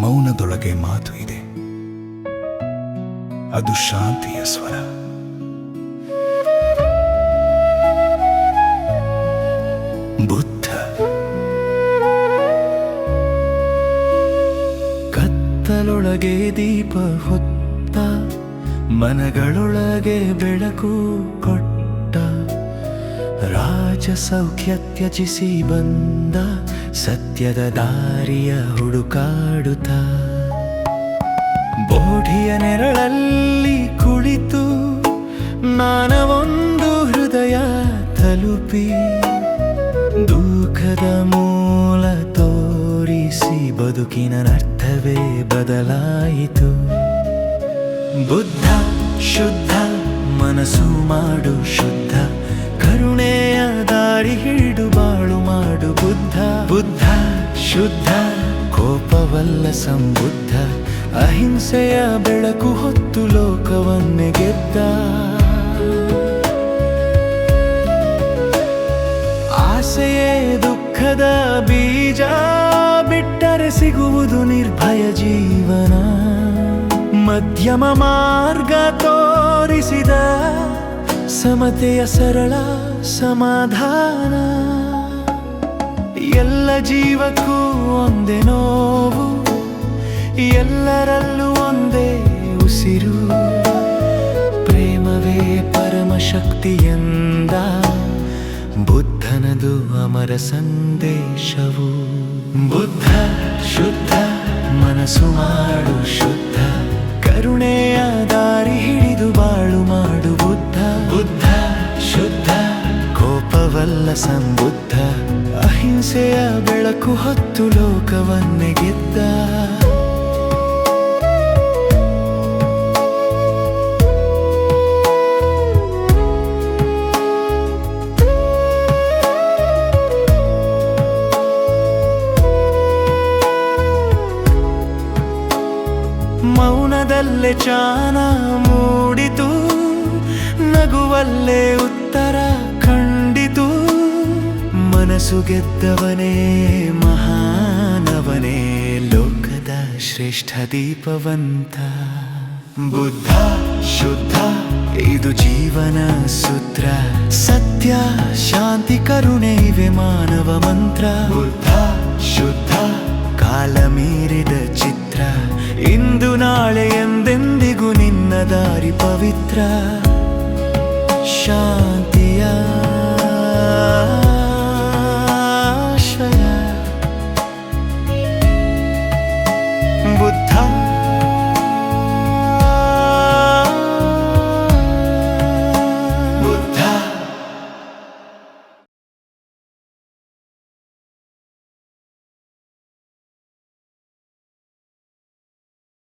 ಮೌನದೊಳಗೆ ಮಾತು ಇದೆ. ಅದು ಶಾಂತಿಯ ಸ್ವರ. ಬುದ್ಧ. ಕತ್ತಲೊಳಗೆ ದೀಪ ಹೊತ್ತ, ಮನಗಳೊಳಗೆ ಬೆಳಕು ಕೊಟ್ಟ ರಾಜ ಸೌಖ್ಯ ತ್ಯಜಿಸಿ ಬಂದ ಸತ್ಯದ ದಾರಿಯ ಹುಡುಕಾಡುತ್ತ ಬೋಢಿಯ ನೆರಳಲ್ಲಿ ಕುಳಿತು ನಾನವೊಂದು ಹೃದಯ ತಲುಪಿ ದುಃಖದ ಮೂಲ ತೋರಿಸಿ ಬದುಕಿನ ಅರ್ಥವೇ ಬದಲಾಯಿತು. ಬುದ್ಧ, ಶುದ್ಧ, ಮನಸ್ಸು ಮಾಡು ಶುದ್ಧ. ಬುದ್ಧ ಶುದ್ಧ, ಕೋಪವಲ್ಲ ಸಂಬುದ್ಧ, ಅಹಿಂಸೆಯ ಬೆಳಕು ಹೊತ್ತು ಲೋಕವನ್ನೆ ಗೆದ್ದ. ಆಸೆಯೇ ದುಃಖದ ಬೀಜ, ಬಿಟ್ಟರೆ ಸಿಗುವುದು ನಿರ್ಭಯ ಜೀವನ. ಮಧ್ಯಮ ಮಾರ್ಗ ತೋರಿಸಿದ, ಸಮತೆಯ ಸರಳ ಸಮಾಧಾನ. ಎಲ್ಲ ಜೀವಕ್ಕೂ ಒಂದೇ ನೋವು, ಎಲ್ಲರಲ್ಲೂ ಒಂದೇ ಉಸಿರು. ಪ್ರೇಮವೇ ಪರಮ ಶಕ್ತಿಯಂದ ಬುದ್ಧನದು ಅಮರ ಸಂದೇಶವು. ಬುದ್ಧ, ಶುದ್ಧ, ಮನಸ್ಸು ಮಾಡು ಶುದ್ಧ. ಕರುಣೆಯ ದಾರಿ ಹಿಡಿದು ಬಾಳು ಮಾಡು ಬುದ್ಧ. ಬುದ್ಧ, ಶುದ್ಧ, ಕೋಪವಲ್ಲ ಸಂಬುದ್ಧ ಅಹಿಂಸೆಯ ಬೆಳಕು ಹತ್ತು ಲೋಕವನ್ನೇ ಗೆದ್ದ. ಮೌನದಲ್ಲೇ ಚಾನ ಮೂಡಿತು. ನಗುವಲ್ಲೇ ಗೆದ್ದವನೇ, ಮಹಾನವನೇ, ಲೋಕದ ಶ್ರೇಷ್ಠ ದೀಪವಂತ. ಬುದ್ಧ, ಶುದ್ಧ, ಇದು ಜೀವನ ಸೂತ್ರ. ಸತ್ಯ, ಶಾಂತಿ, ಕರುಣೆ, ಇವೆ ಮಾನವ ಮಂತ್ರ. ಬುದ್ಧ, ಶುದ್ಧ, ಕಾಲ ಮೀರಿದ ಚಿತ್ರ. ಇಂದು, ನಾಳೆ ಎಂದೆಂದಿಗೂ ನಿನ್ನ ದಾರಿ ಪವಿತ್ರ.